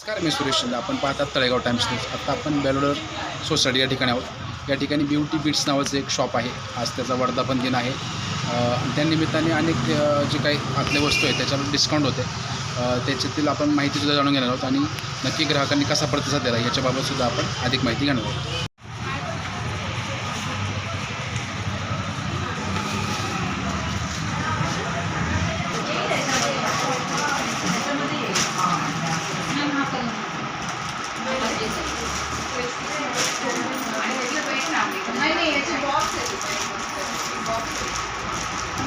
नमस्कार मी सुरेश शिंदे. आपण पाहतात तळेगाव टाइम्स न्यूज. आता आपण बेलोडर सोसायटी या ठिकाणी आहोत. या ठिकाणी ब्युटी बिट्स नावाचं एक शॉप आहे. आज त्याचा वर्धापन दिन आहे. आणि त्या निमित्ताने अनेक जे काही आतल्या वस्तू आहेत त्याच्यावर डिस्काउंट होते. त्याच्यातील आपण माहितीसुद्धा जाणून घेणार आहोत आणि नक्की ग्राहकांनी कसा प्रतिसाद दिला याच्याबाबतसुद्धा आपण अधिक माहिती घेणार आहोत.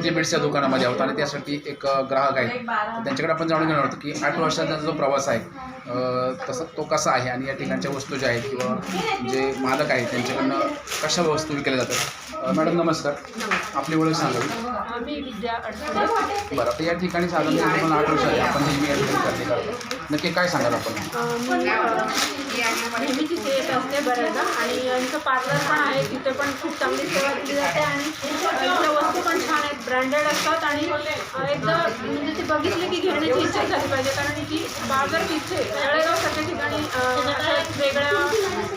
बीट्सच्या दुकानामध्ये आहोत. आणि त्यासाठी एक ग्राहक आहे तर त्यांच्याकडे आपण जाणून घेणार आहोत की आठ वर्षाचा जो प्रवास आहे तसा तो कसा आहे आणि या ठिकाणच्या वस्तू ज्या आहेत किंवा जे मालक आहेत त्यांच्याकडनं कशा वस्तू विकल्या जातात? मॅडम नमस्कार. आपली ओळख सांगावी बरं आता या ठिकाणी साधारणतः तुम्हाला आठ वर्ष आहे. आपण नेहमी या ठिकाणी खरेदी करतो नक्की काय सांगाल आपण? मी अ, नेहमी तिथे येत असते बऱ्याचदा. आणि यांचं पार्लर पण आहे. तिथे पण खूप चांगली सेवा दिली जाते. आणि वस्तू पण छान आहेत. ब्रँडेड असतात आणि एकदा म्हणजे ते बघितले की घेण्याची इच्छा झाली पाहिजे. कारण की बाजार तिथे तळेगावसारख्या ठिकाणी अ, अशा वेगळ्या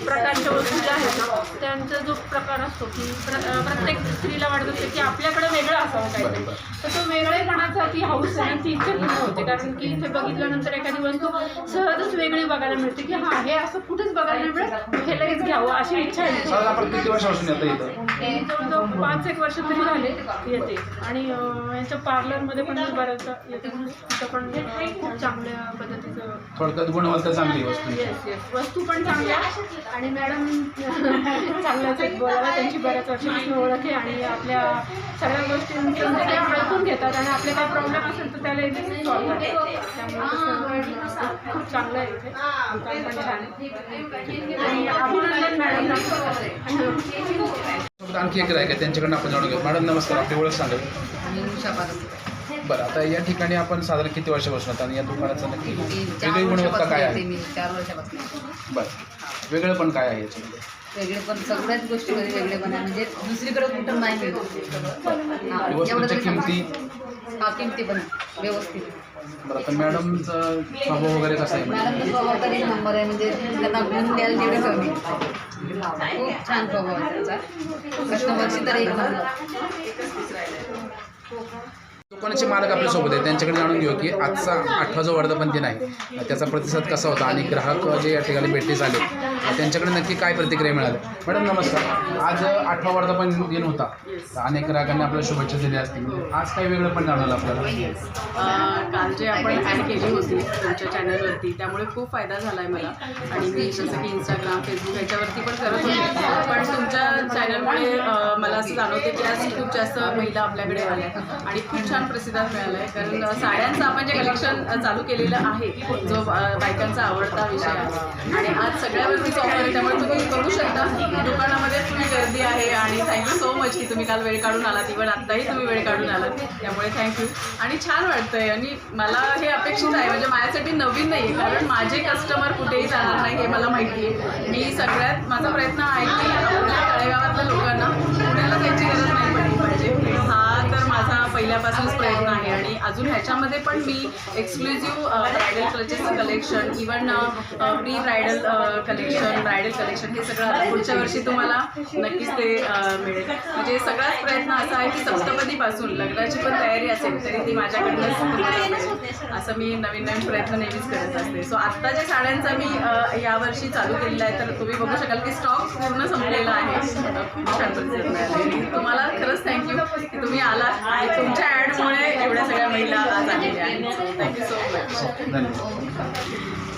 प्रकारच्या वस्तू ज्या आहेत. ना त्यांचा जो प्रकार असतो की प्रत्येक स्त्रीला वाटत असते की आपल्याकडे वेगळं असावं काहीतरी. तर तो वेगळेपणाचा ती हाऊस आहे ती इच्छा पूर्ण होते. कारण की इथे बघितल्यानंतर एखादी वस्तू सहजच वेगळी बघायला मिळते की हां हे असं कुठेच बघायला मिळत हे लगेच घ्यावं अशी इच्छा मी जवळजवळ पाच एक वर्ष तरी झाले येते. आणि यांच्या पार्लरमध्ये पण मी बऱ्याचदा येते तिथं पण खूप चांगल्या पद्धतीचं थोडक्यात गुणवत्ता चांगली वस्तू येस येस वस्तू पण चांगल्या आणि मॅडम चांगल्याच आहेत बोलायला. त्यांची बऱ्याच वर्षापासून ओळख आहे आणि आपल्या सगळ्या गोष्टींचं म्हणजे ते ऐकून घेतात आणि आपले काही प्रॉब्लेम असेल तर त्याला इथे सॉल्व्ह करतात त्यामुळे खूप चांगलं आहे इथे. दुकान पण छान आहे. आणि अभिनंदन मॅडम आणखी एक आहे त्यांच्याकडनं आपण जाणून घेऊ. मॅडम नमस्कार आपली ओळख सांगावी आणि उषा पारंपरिक. बरं आता या ठिकाणी आपण साधारण किती वर्षापासून आता आणि या दुकानाचं नक्की मी चार वेगळी गुणवत्ता काय येते आहे मी चार वर्षापासून बरं. वेगळं पण काय आहे याच्यामध्ये? वेगळे पण सगळ्याच गोष्टीमध्ये वेगळे पण आहे. म्हणजे दुसरीकडे कुठं नाही मिळत. हा, आणि एवढं वस्तूच्या तरी किमती. हा किमती पण व्यवस्थित. बरं आता मॅडमचं स्वभाव वगैरे कसा आहे? मॅडमचा स्वभाव तर नंबर आहे म्हणजे त्यांना गुण द्यायला तेवढे कमी. खूप छान स्वभाव आहे त्यांचा. तर एक नंबर. मालक आपल्यासोबत आहेत? त्यांच्याकडे जाणून घेऊ की आजचा आठवा जो वर्धापन दिन आहे. त्याचा प्रतिसाद कसा होता? आणि ग्राहक जे या ठिकाणी भेटीस आले त्यांच्याकडे नक्की काय प्रतिक्रिया मिळाली? मॅडम नमस्कार. आज आठवा वर्धापन दिन होता. तर अनेक ग्राहकांनी आपल्याला शुभेच्छा दिल्या असतील. आज काही वेगळं पण जाणवलं आपल्याला. काल जे आपण ॲड केली होती तुमच्या चॅनलवरती त्यामुळे खूप फायदा झाला आहे मला. आणि मी जसं की इंस्टाग्राम फेसबुक याच्यावरती पण करत होते. पण तुमच्या चॅनलमुळे मला असं जाणवते की आज खूप जास्त महिला आपल्याकडे आल्या. आणि खूप छान प्रतिसाद मिळाला आहे कारण साड्यांचं आपण जे कलेक्शन चालू केलेलं आहे जो बायकांचा आवडता विषय आहे. आणि आज ऑफर आहे त्यामुळे तुम्ही बघू शकता. दुकानामध्ये फुल गर्दी आहे आणि थँक्यू सो मच की तुम्ही काल वेळ काढून आलात. इव्हन आत्ताही तुम्ही वेळ काढून आलात. त्यामुळे थँक्यू आणि छान वाटतंय. आणि मला हे अपेक्षित आहे. म्हणजे माझ्यासाठी नवीन नाही कारण माझे कस्टमर कुठेही जाणार नाही हे मला माहिती आहे मी सगळ्यात माझा प्रयत्न आहे की आपल्या तळेगावातल्या लोकांना पुण्याला जायची गरज नाही पडली पाहिजे हा तर माझा पहिल्यापासूनच प्रयत्न आहे आणि अजून ह्याच्यामध्ये पण मी exclusive bridal कलेक्शनचं collection even pre bridal collection bridal collection हे सगळं पुढच्या वर्षी तुम्हाला नक्कीच ते मिळेल. म्हणजे सगळाच प्रयत्न असा आहे की सप्तपदीपासून लग्नाची पण तयारी असेल तरी ती माझ्याकडनंच असं मी नवीन नवीन प्रयत्न नेहमीच करत असते. सो आत्ता ज्या साड्यांचा मी यावर्षी चालू केलेला आहे तर तुम्ही बघू शकाल की स्टॉक पूर्ण संपलेला आहे. खूप छान तुम्हाला खरंच थँक्यू की तुम्ही आलात. तुमच्या सगळ्या महिला आज आलेल्या आहेत. थँक्यू सो मच धन्यवाद.